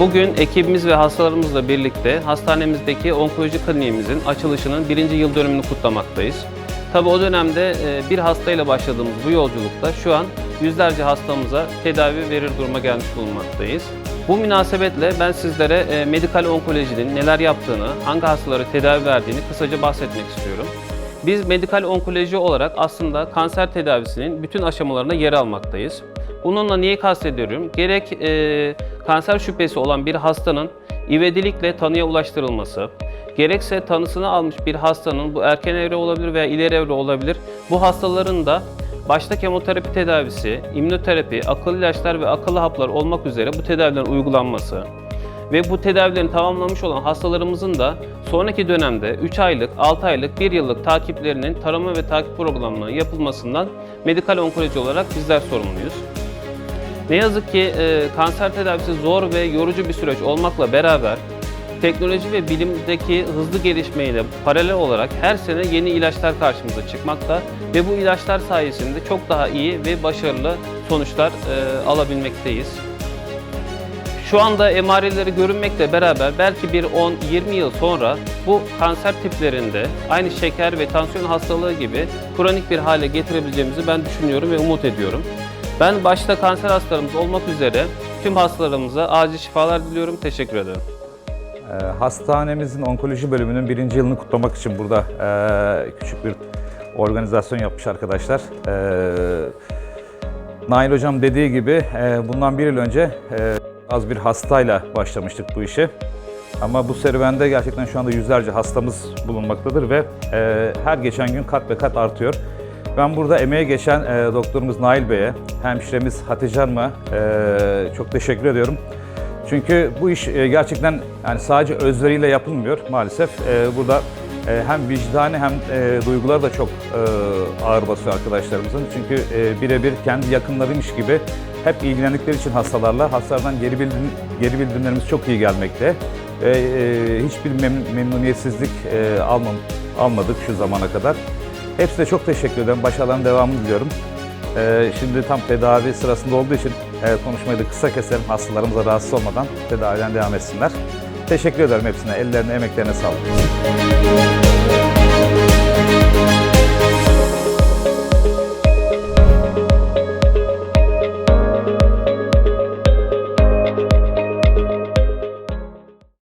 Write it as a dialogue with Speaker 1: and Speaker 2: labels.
Speaker 1: Bugün ekibimiz ve hastalarımızla birlikte hastanemizdeki onkoloji kliniğimizin açılışının birinci yıl dönümünü kutlamaktayız. Tabi o dönemde e, bir hastayla başladığımız bu yolculukta şu an yüzlerce hastamıza tedavi verir duruma gelmiş bulunmaktayız. Bu münasebetle ben sizlere e, medikal onkolojinin neler yaptığını, hangi hastalara tedavi verdiğini kısaca bahsetmek istiyorum. Biz medikal onkoloji olarak aslında kanser tedavisinin bütün aşamalarına yer almaktayız. Bununla neyi kastediyorum? Gerek e, kanser şüphesi olan bir hastanın ivedilikle tanıya ulaştırılması, gerekse tanısını almış bir hastanın bu erken evre olabilir veya ileri evre olabilir. Bu hastaların da başta kemoterapi tedavisi, immünoterapi, akıllı ilaçlar ve akıllı haplar olmak üzere bu tedavilerin uygulanması, ve bu tedavilerini tamamlamış olan hastalarımızın da sonraki dönemde 3 aylık, 6 aylık, 1 yıllık takiplerinin tarama ve takip programlarının yapılmasından medikal onkoloji olarak bizler sorumluyuz. Ne yazık ki e, kanser tedavisi zor ve yorucu bir süreç olmakla beraber teknoloji ve bilimdeki hızlı gelişmeyle paralel olarak her sene yeni ilaçlar karşımıza çıkmakta ve bu ilaçlar sayesinde çok daha iyi ve başarılı sonuçlar e, alabilmekteyiz. Şu anda emareleri görünmekle beraber belki bir 10-20 yıl sonra bu kanser tiplerinde aynı şeker ve tansiyon hastalığı gibi kronik bir hale getirebileceğimizi ben düşünüyorum ve umut ediyorum. Ben başta kanser hastalarımız olmak üzere tüm hastalarımıza acil şifalar diliyorum. Teşekkür ederim.
Speaker 2: Ee, Hastanemizin onkoloji bölümünün birinci yılını kutlamak için burada e, küçük bir organizasyon yapmış arkadaşlar. Ee, Nail Hocam dediği gibi e, bundan bir yıl önce e, az bir hastayla başlamıştık bu işe. Ama bu serüvende gerçekten şu anda yüzlerce hastamız bulunmaktadır ve her geçen gün kat ve kat artıyor. Ben burada emeğe geçen e, doktorumuz Nail Bey'e, hemşiremiz Hatice Hanım'a e, çok teşekkür ediyorum. Çünkü bu iş e, gerçekten yani sadece özveriyle yapılmıyor maalesef. E, burada e, hem vicdani hem e, duygular da çok e, ağır basıyor arkadaşlarımızın. Çünkü e, birebir kendi yakınlarıymış gibi hep ilgilendikleri için hastalarla hastalardan geri, bildirim, geri bildirimlerimiz çok iyi gelmekte. Ve e, hiçbir mem- memnuniyetsizlik e, almam, almadık şu zamana kadar. Hepsine çok teşekkür ederim. Başarıların devamını diliyorum. Ee, şimdi tam tedavi sırasında olduğu için konuşmayı da kısa keselim. Hastalarımıza rahatsız olmadan tedaviden devam etsinler. Teşekkür ederim hepsine. Ellerine, emeklerine sağlık.